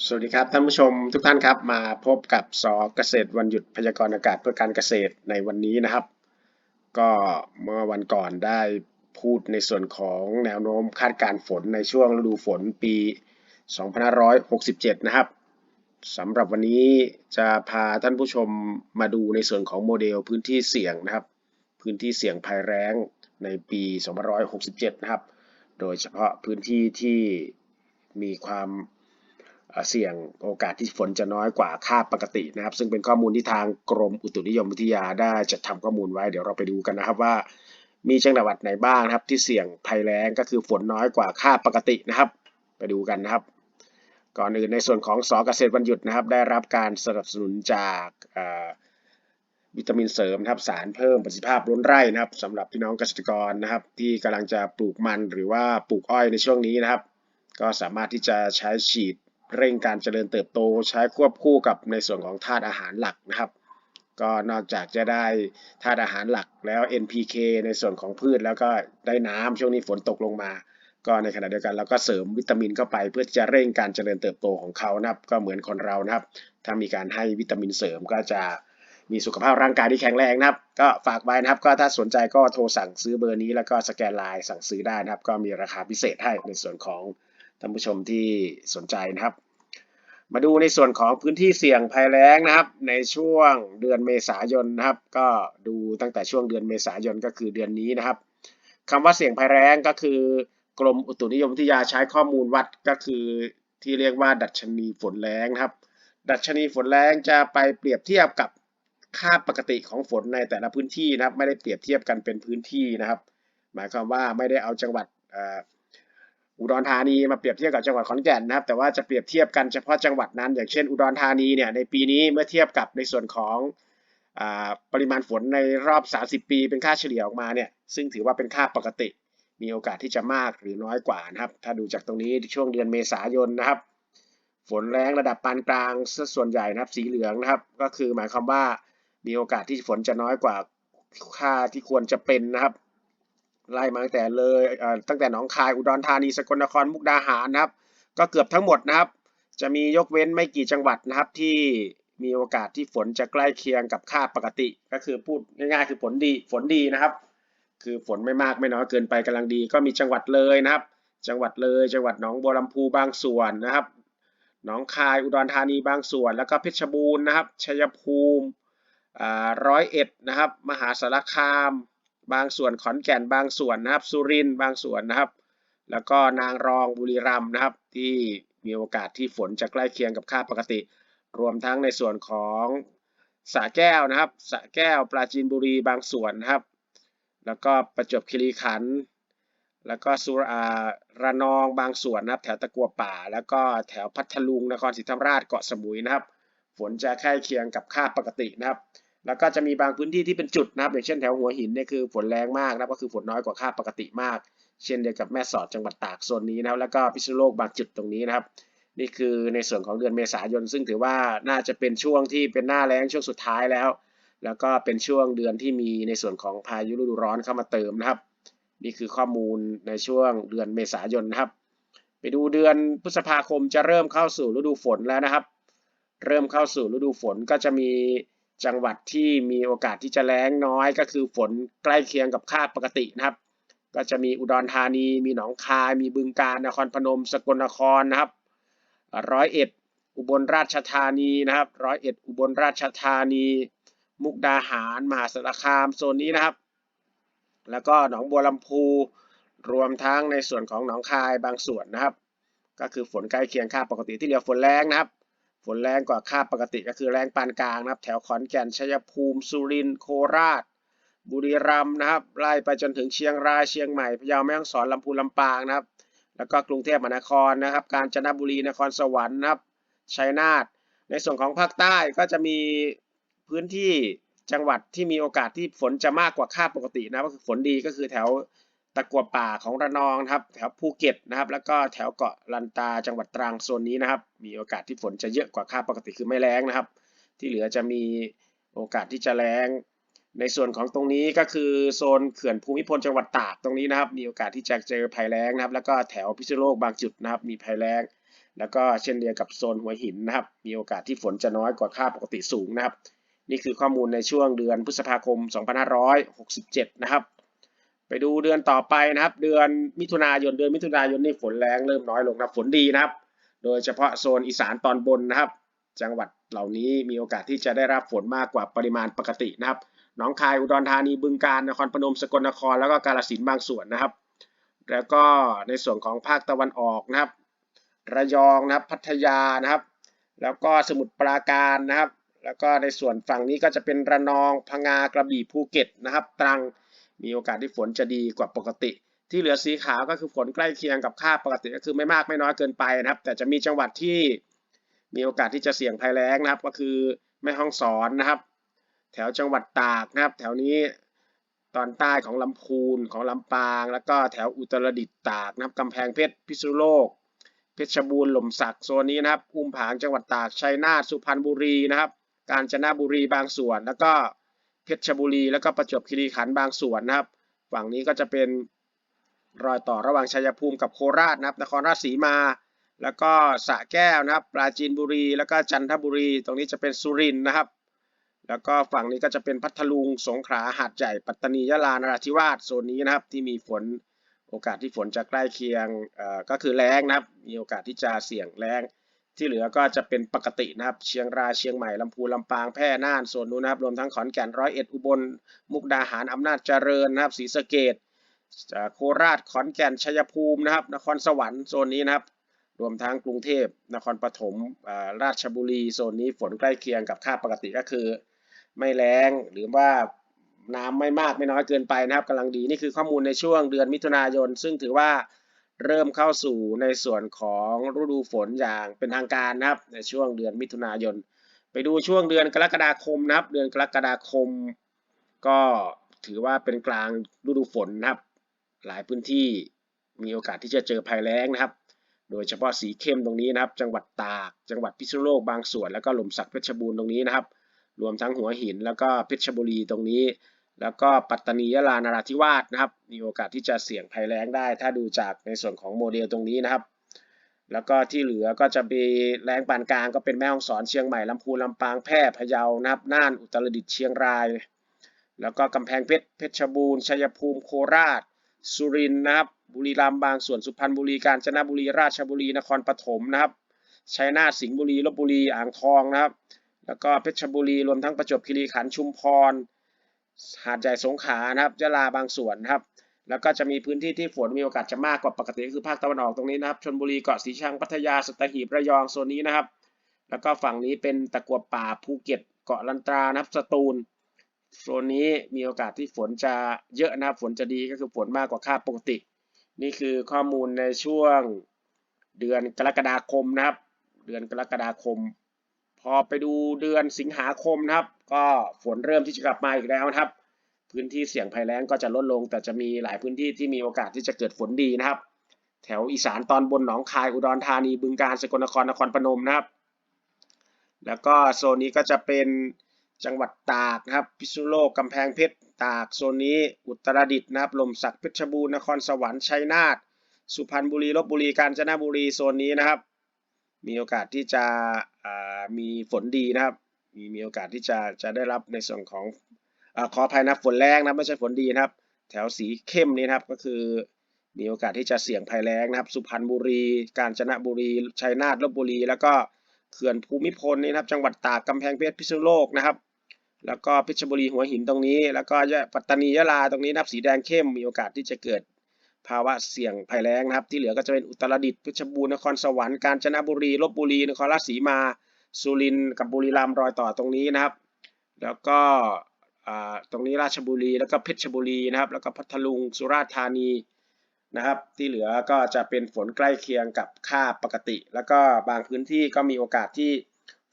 สวัสดีครับท่านผู้ชมทุกท่านครับมาพบกับสอเกษตรวันหยุดพยากรณ์อากาศเพื่อการเกษตรในวันนี้นะครับ ก็เมื่อวันก่อนได้พูดในส่วนของแนวโน้มคาดการฝนในช่วงฤดูฝนปี 2567 นะครับสำหรับวันนี้จะพาท่านผู้ชมมาดูในส่วนของโมเดลพื้นที่เสี่ยงนะครับ พื้นที่เสี่ยงภัยแล้งในปี 2567 นะครับ โดยเฉพาะพื้นที่ที่มีความ เสี่ยงโอกาสที่ฝนจะน้อยกว่าค่าปกตินะครับ ซึ่งเป็นข้อมูลที่ทางกรมอุตุนิยมวิทยาได้จัดทำข้อมูลไว้เดี๋ยวเราไปดูกันนะครับว่า มีจังหวัดไหนบ้างนะครับ ที่เสี่ยงภัยแล้งก็คือฝนน้อยกว่าค่าปกตินะครับ ไปดูกันนะครับ ก่อนอื่นในส่วนของสอเกษตรวันหยุดนะครับ ได้รับการสนับสนุนจากวิตามินเสริมนะครับสารเพิ่มประสิทธิภาพล้นไร่นะครับสำหรับพี่น้องเกษตรกรนะครับ ที่กำลังจะปลูกมันหรือว่าปลูกอ้อยในช่วงนี้นะครับ ก็สามารถที่จะใช้ฉีด เร่งการเจริญเติบโตใช้ควบคู่กับในส่วนของธาตุอาหารหลักนะครับ ก็นอกจากจะได้ธาตุอาหารหลักแล้ว NPK ในส่วนของพืชแล้วก็ได้น้ำช่วงนี้ฝนตกลงมา ก็ในขณะเดียวกันเราก็เสริมวิตามินเข้าไป เพื่อที่จะเร่งการเจริญเติบโตของเขานะครับ ก็เหมือนคนเรานะครับ ถ้ามีการให้วิตามินเสริมก็จะมีสุขภาพร่างกายที่แข็งแรงนะครับ ก็ฝากไว้นะครับ ก็ถ้าสนใจก็โทรสั่งซื้อเบอร์นี้ แล้วก็สแกนไลน์สั่งซื้อได้นะครับ ก็มีราคาพิเศษให้ในส่วนของท่านผู้ชมที่สนใจนะครับ มาดูในส่วนของพื้นที่เสี่ยงภัยแล้งนะครับ ในช่วงเดือนเมษายนนะครับ ก็ดูตั้งแต่ช่วงเดือนเมษายนก็คือเดือนนี้นะครับคำว่าเสี่ยงภัยแล้งก็คือกรมอุตุนิยมวิทยาใช้ข้อมูลวัดก็คือที่เรียกว่าดัชนีฝนแล้งนะครับ ดัชนีฝนแล้งจะไปเปรียบเทียบกับค่าปกติของฝนในแต่ละพื้นที่นะครับ ไม่ได้เปรียบเทียบกันเป็นพื้นที่นะครับ หมายความว่าไม่ได้เอาจังหวัด อุดรธานีมาเปรียบเทียบกับจังหวัดขอนแก่นนะครับ แต่ว่าจะเปรียบเทียบกันเฉพาะจังหวัดนั้น อย่างเช่น อุดรธานีเนี่ยในปีนี้เมื่อเทียบกับในส่วนของอปริมาณฝนในรอบ 30 ปี เป็นค่าเฉลี่ยออกมาเนี่ยซึ่งถือว่าเป็นค่าปกติ มีโอกาสที่จะมากหรือน้อยกว่านะครับ ถ้าดูจากตรงนี้ช่วงเดือนเมษายนนะครับ ฝนแรงระดับปานกลางส่วนใหญ่นะครับ สีเหลืองนะครับ ก็คือหมายความว่ามีโอกาสที่ฝนจะน้อยกว่าค่าที่ควรจะเป็นนะครับ ไล่มาตั้งแต่เลยตั้งแต่หนองคายอุดรธานีสกลนครมุกดาหารนะครับ ก็เกือบทั้งหมดนะครับ จะมียกเว้นไม่กี่จังหวัดนะครับ ที่มีโอกาสที่ฝนจะใกล้เคียงกับค่าปกติ ก็คือพูดง่ายๆ คือฝนดีฝนดีนะครับ คือฝนไม่มากไม่น้อยเกินไปกำลังดี ก็มีจังหวัดเลยนะครับ จังหวัดเลย จังหวัดหนองบัวลำพูบางส่วนนะครับหนองคายอุดรธานีบางส่วน แล้วก็เพชรบูรณ์นะครับชัยภูมิร้อยเอ็ดนะครับ มหาสารคาม บางส่วนขอนแก่นบางส่วนนะครับสุรินทร์บางส่วนนะครับ แล้วก็นางรองบุรีรัมย์นะครับ ที่มีโอกาสที่ฝนจะใกล้เคียงกับค่าปกติ รวมทั้งในส่วนของสระแก้วนะครับสระแก้วปราจีนบุรีบางส่วนนะครับ แล้วก็ประจวบคีรีขันธ์แล้วก็สุราระนองบางส่วนนะครับ แถวตะกัวป่า แล้วก็แถวพัทลุงนครศรีธรรมราชเกาะสมุยนะครับ ฝนจะใกล้เคียงกับค่าปกตินะครับ แล้วก็จะมีบางพื้นที่ที่เป็นจุดนะครับอย่างเช่นแถวหัวหินเนี่ยคือฝนแรงมากนะก็คือฝนน้อยกว่าค่าปกติมาก เช่นเดียวกับแม่สอดจังหวัดตากโซนนี้นะครับแล้วก็พิษณุโลกบางจุดตรงนี้นะครับ นี่คือในส่วนของเดือนเมษายน ซึ่งถือว่าน่าจะเป็นช่วงที่เป็นหน้าแล้งช่วงสุดท้ายแล้ว แล้วก็เป็นช่วงเดือนที่มีในส่วนของพายุฤดูร้อนเข้ามาเติมนะครับ นี่คือข้อมูลในช่วงเดือนเมษายนนะครับ ไปดูเดือนพฤษภาคมจะเริ่มเข้าสู่ฤดูฝนแล้วนะครับ เริ่มเข้าสู่ฤดูฝนก็จะมี จังหวัดที่มีโอกาสที่จะแล้งน้อยก็คือฝนใกล้เคียงกับค่าปกตินะครับ ก็จะมีอุดรธานี มีหนองคาย มีบึงกาฬนครพนม สกลนครนะครับร้อยเอ็ดอุบลราชธานีนะครับร้อยเอ็ดอุบลราชธานี มุกดาหาร มหาสารคามโซนนี้นะครับ แล้วก็หนองบัวลำพูรวมทั้งในส่วนของหนองคายบางส่วนนะครับ ก็คือฝนใกล้เคียงค่าปกติที่เหลือฝนแรงนะครับ ฝนแรงกว่าค่าปกติก็คือแรงปานกลางนะครับ แถวขอนแก่นชัยภูมิ สุรินทร์โคราช บุรีรัมย์นะครับไล่ไปจนถึงเชียงรายเชียงใหม่พะเยาแม่ฮ่องสอนลำพูนลำปางนะครับ แล้วก็กรุงเทพมหานครนะครับ กาญจนบุรีนครสวรรค์นะครับชัยนาทในส่วนของภาคใต้ก็จะมีพื้นที่จังหวัดที่มีโอกาสที่ฝนจะมากกว่าค่าปกตินะก็คือฝนดีก็คือแถว ตะกัวป่าของระนองนะครับแถวภูเก็ตนะครับ แล้วก็แถวเกาะลันตาจังหวัดตรังโซนนี้นะครับ มีโอกาสที่ฝนจะเยอะกว่าค่าปกติคือไม่แรงนะครับ ที่เหลือจะมีโอกาสที่จะแรงในส่วนของตรงนี้ก็คือโซนเขื่อนภูมิพลจังหวัดตากตรงนี้นะครับ มีโอกาสที่จะเจอภัยแล้งนะครับ แล้วก็แถวพิษณุโลกบางจุดนะครับ มีภัยแล้ง แล้วก็เช่นเดียวกับโซนหัวหินนะครับ มีโอกาสที่ฝนจะน้อยกว่าค่าปกติสูงนะครับ นี่คือข้อมูลในช่วงเดือนพฤษภาคม 2567 นะครับ ไปดูเดือนต่อไปนะครับ เดือนมิถุนายนเดือนมิถุนายนนี่ฝนแรงเริ่มน้อยลงนะครับฝนดีนะครับ โดยเฉพาะโซนอีสานตอนบนนะครับ จังหวัดเหล่านี้มีโอกาสที่จะได้รับฝนมากกว่าปริมาณปกตินะครับหนองคายอุดรธานีบึงกาฬนครพนมสกลนครแล้วก็กาฬสินธุ์บางส่วนนะครับ แล้วก็ในส่วนของภาคตะวันออกนะครับ ระยองนะครับพัทยานะครับ แล้วก็สมุทรปราการนะครับ แล้วก็ในส่วนฝั่งนี้ก็จะเป็นระนองพังงากระบี่ภูเก็ตนะครับ ตรัง มีโอกาสที่ฝนจะดีกว่าปกติ ที่เหลือสีขาวก็คือฝนใกล้เคียงกับค่าปกติก็คือไม่มากไม่น้อยเกินไปนะครับ แต่จะมีจังหวัดที่มีโอกาสที่จะเสี่ยงภัยแล้งนะครับ ก็คือแม่ฮ่องสอนนะครับ แถวจังหวัดตากนะครับ แถวนี้ตอนใต้ของลำพูนของลำปาง แล้วก็แถวอุตรดิตถ์ตากนะครับกำแพงเพชรพิษณุโลก เพชรบูรณ์หล่มสักโซนนี้นะครับอุ้มผางจังหวัดตากชัยนาทสุพรรณบุรีนะครับ กาญจนบุรีบางส่วนแล้วก็ เพชรบุรี แล้วก็ประจวบคีรีขันธ์บางส่วนนะครับ ฝั่งนี้ก็จะเป็นรอยต่อระหว่างชัยภูมิกับโคราชนะครับ นครราชสีมา แล้วก็สระแก้วนะครับ ปราจีนบุรี แล้วก็จันทบุรี ตรงนี้จะเป็นสุรินทร์นะครับ แล้วก็ฝั่งนี้ก็จะเป็นพัทลุง สงขลา หาดใหญ่ ปัตตานี ยะลา นราธิวาส โซนนี้นะครับที่มีฝน โอกาสที่ฝนจะใกล้เคียงก็คือแล้งนะครับ มีโอกาสที่จะเสี่ยงแล้ง ที่เหลือก็จะเป็นปกตินะครับ เชียงรายเชียงใหม่ลำพูนลำปางแพร่น่านโซนนู้นนะครับ รวมทั้งขอนแก่นร้อยเอ็ดอุบล มุกดาหารอำนาจเจริญนะครับศรีสะเกษโคราชขอนแก่นชัยภูมินะครับ นครสวรรค์โซนนี้นะครับ รวมทั้งกรุงเทพนครปฐมราชบุรีโซนนี้ฝนใกล้เคียงกับค่าปกติก็คือ ไม่แรงหรือว่าน้ำไม่มากไม่น้อยเกินไปนะครับกำลังดีนี่คือข้อมูลในช่วงเดือนมิถุนายน ซึ่งถือว่า เริ่มเข้าสู่ในส่วนของฤดูฝนอย่างเป็นทางการนะครับ ในช่วงเดือนมิถุนายน ไปดูช่วงเดือนกรกฎาคมนะครับ เดือนกรกฎาคม ก็ถือว่าเป็นกลางฤดูฝนนะครับ หลายพื้นที่มีโอกาสที่จะเจอภัยแล้งนะครับ โดยเฉพาะสีเข้มตรงนี้นะครับ จังหวัดตาก จังหวัดพิษณุโลกบางส่วน แล้วก็หล่มสักเพชรบูรณ์ตรงนี้นะครับ รวมทั้งหัวหินแล้วก็เพชรบุรีตรงนี้ แล้วก็ปัตตานียะลานราธิวาสนะครับ มีโอกาสที่จะเสี่ยงภัยแล้งได้ ถ้าดูจากในส่วนของโมเดลตรงนี้นะครับ แล้วก็ที่เหลือก็จะมีแรงปานกลางก็เป็นแม่ฮ่องสอนเชียงใหม่ลำพูนลำปางแพร่พะเยานะครับน่านอุตรดิตถ์เชียงราย แล้วก็กำแพงเพชรเพชรบูรณ์ชัยภูมิโคราช สุรินทร์นะครับบุรีรัมย์บางส่วนสุพรรณบุรีกาญจนบุรีราชบุรีนครปฐมนะครับชัยนาทสิงห์บุรีลบบุรีอ่างทองนะครับ แล้วก็เพชรบุรีรวมทั้งประจวบคีรีขันธ์ชุมพร หาดใหญ่สงขลานะครับยะลาบางส่วนนะครับแล้วก็จะมีพื้นที่ที่ฝนมีโอกาสจะมากกว่าปกติก็คือภาคตะวันออกตรงนี้นะครับชลบุรีเกาะสีชังพัทยาสัตหีบระยองโซนนี้นะครับ แล้วก็ฝั่งนี้เป็นตะกัวป่าภูเก็ต เกาะลันตรานะครับสตูลโซนนี้มีโอกาสที่ฝนจะเยอะนะครับฝนจะดีก็คือฝนมากกว่าค่าปกติ นี่คือข้อมูลในช่วงเดือนกรกฎาคมนะครับ เดือนกรกฎาคม พอไปดูเดือนสิงหาคมนะครับ ก็ฝนเริ่มที่จะกลับมาอีกแล้วนะครับ พื้นที่เสี่ยงภัยแล้งก็จะลดลง แต่จะมีหลายพื้นที่ที่มีโอกาสที่จะเกิดฝนดีนะครับ แถวอีสานตอนบนหนองคายอุดรธานีบึงกาฬสกลนครนครพนมนะครับ แล้วก็โซนนี้ก็จะเป็นจังหวัดตากนะครับ พิษณุโลกกำแพงเพชรตากโซนนี้อุตรดิตถ์นะครับลมสักดิ์เพชรบูรณ์นครสวรรค์ชัยนาทสุพรรณบุรีลบบุรีกาญจนบุรีโซนนี้นะครับ มีโอกาสที่จะมีฝนดีนะครับ มีมีโอกาสที่จะจะได้รับในส่วนของอขออภัยนะฝนแรงนะไม่ใช่ฝนดีนะครับ แถวสีเข้มนี้นะครับก็คือมีโอกาสที่จะเสี่ยงภัยแล้งนะครับ สุพรรณบุรี กาญจนบุรี ชัยนาทลบบุรี แล้วก็เขื่อนภูมิพลนี่นะครับ จังหวัดตากกำแพงเพชรพิษณุโลกนะครับ แล้วก็เพชรบุรีหัวหินตรงนี้ แล้วก็ปัตตานียะลาตรงนี้นะครับสีแดงเข้มมีโอกาสที่จะเกิดภาวะเสี่ยงภัยแล้งนะครับ ที่เหลือก็จะเป็นอุตรดิตถ์เพชรบูรณ์นครสวรรค์กาญจนบุรีลบบุรีนครราชสีมา สุรินทร์กับบุรีรัมย์รอยต่อตรงนี้นะครับ แล้วก็ตรงนี้ราชบุรีแล้วก็เพชรบุรีนะครับ แล้วก็พัทลุงสุราษฎร์ธานีนะครับ ที่เหลือก็จะเป็นฝนใกล้เคียงกับค่าปกติ แล้วก็บางพื้นที่ก็มีโอกาสที่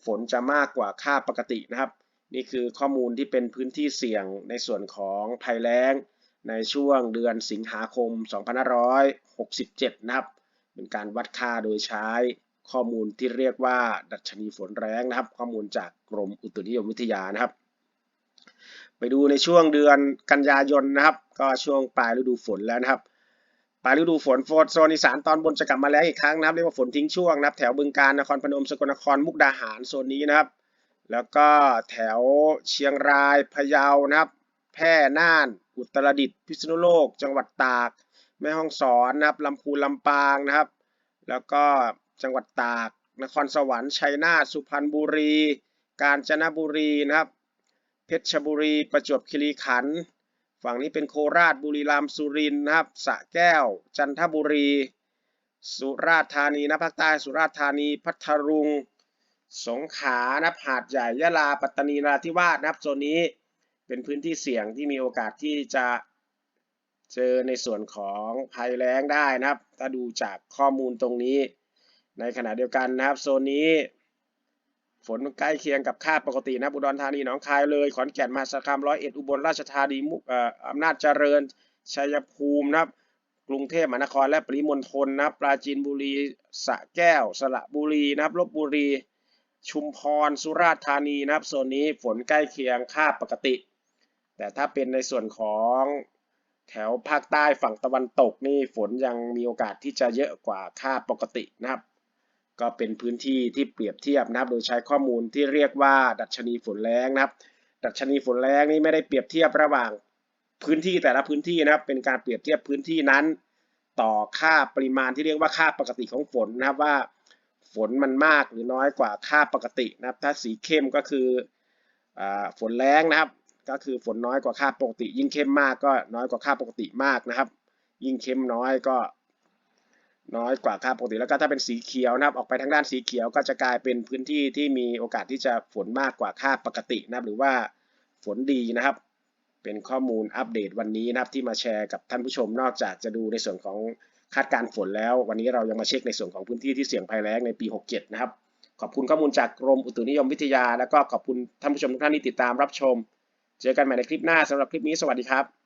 ฝนจะมากกว่าค่าปกตินะครับ นี่คือข้อมูลที่เป็นพื้นที่เสี่ยงในส่วนของภัยแล้งในช่วงเดือนสิงหาคม 2567 นะครับ เป็นการวัดค่าโดยใช้ ข้อมูลที่เรียกว่าดัชนีฝนแรงนะครับ ข้อมูลจากกรมอุตุนิยมวิทยานะครับ ไปดูในช่วงเดือนกันยายนนะครับ ก็ช่วงปลายฤดูฝนแล้วนะครับปลายฤดูฝนโฟนโซนอีสานตอนบนจะกลับมาแล้วอีกครั้งนะครับเรียกว่าฝนทิ้งช่วงนะครับ แถวบึงกาฬนครพนมสกลนครมุกดาหารโซนนี้นะครับ แล้วก็แถวเชียงรายพะเยานะครับ แพร่น่าน อุตรดิตถ์พิษณุโลก จังหวัดตาก แม่ฮ่องสอนนะครับลำพูนลำปางนะครับ แล้วก็ จังหวัดตาก นครสวรรค์ชัยนาทสุพรรณบุรี กาญจนบุรีนะครับ เพชรบุรี ประจวบคีรีขันธ์ฝั่งนี้เป็นโคราชบุรีรัมย์สุรินทร์นะครับสระแก้ว จันทบุรี สุราษฎร์ธานีนะภาคใต้สุราษฎร์ธานีพัทลุงสงขลานะหาดใหญ่ยะลาปัตตานีนราธิวาสนะครับโซนนี้เป็นพื้นที่เสี่ยงที่มีโอกาสที่จะเจอในส่วนของภัยแล้งได้นะครับ ถ้าดูจากข้อมูลตรงนี้ ในขณะเดียวกันนะครับโซนนี้ ฝนใกล้เคียงกับค่าปกตินะบอุดรธานีหนองคายเลย ขอนแก่นมหาสารคามร้อยเอ็ดอุบลราชธานีมุกอ่ออำนาจเจริญชัยภูมินะครับกรุงเทพมหานครและปริมณฑลนะปราจีนบุรีสระแก้ว สระบุรีนะครับลบบุรี ชุมพรสุราษฎร์ธานีนะครับโซนนี้ฝนใกล้เคียงค่าปกติ แต่ถ้าเป็นในส่วนของแถวภาคใต้ฝั่งตะวันตกนี่ฝนยังมีโอกาสที่จะเยอะกว่าค่าปกตินะครับ ก็เป็นพื้นที่ที่เปรียบเทียบนะครับ โดยใช้ข้อมูลที่เรียกว่าดัชนีฝนแรงนะครับ ดัชนีฝนแรงนี่ไม่ได้เปรียบเทียบระหว่างพื้นที่แต่ละพื้นที่นะครับ เป็นการเปรียบเทียบพื้นที่นั้น ต่อค่าปริมาณที่เรียกว่าค่าปกติของฝนนะครับว่า ฝนมันมากหรือน้อยกว่าค่าปกตินะครับ ถ้าสีเข้มก็คืออฝนแรงนะครับ ก็คือฝนน้อยกว่าค่าปกติ ยิ่งเข้มมากก็น้อยกว่าค่าปกติมากนะครับ ยิ่งเข้มน้อยก็ น้อยกว่าค่าปกติแล้วก็ถ้าเป็นสีเขียวนะครับออกไปทางด้านสีเขียวก็จะกลายเป็นพื้นที่ที่มีโอกาสที่จะฝนมากกว่าค่าปกตินะครับ หรือว่าฝนดีนะครับ เป็นข้อมูลอัปเดตวันนี้นะครับที่มาแชร์กับท่านผู้ชมนอกจากจะดูในส่วนของคาดการฝนแล้ว วันนี้เรายังมาเช็คในส่วนของพื้นที่ที่เสี่ยงภัยแล้งในปี 67 นะครับ ขอบคุณข้อมูลจากกรมอุตุนิยมวิทยา แล้วก็ขอบคุณท่านผู้ชมทุกท่านที่ติดตามรับชม เจอกันใหม่ในคลิปหน้าสำหรับคลิปนี้สวัสดีครับ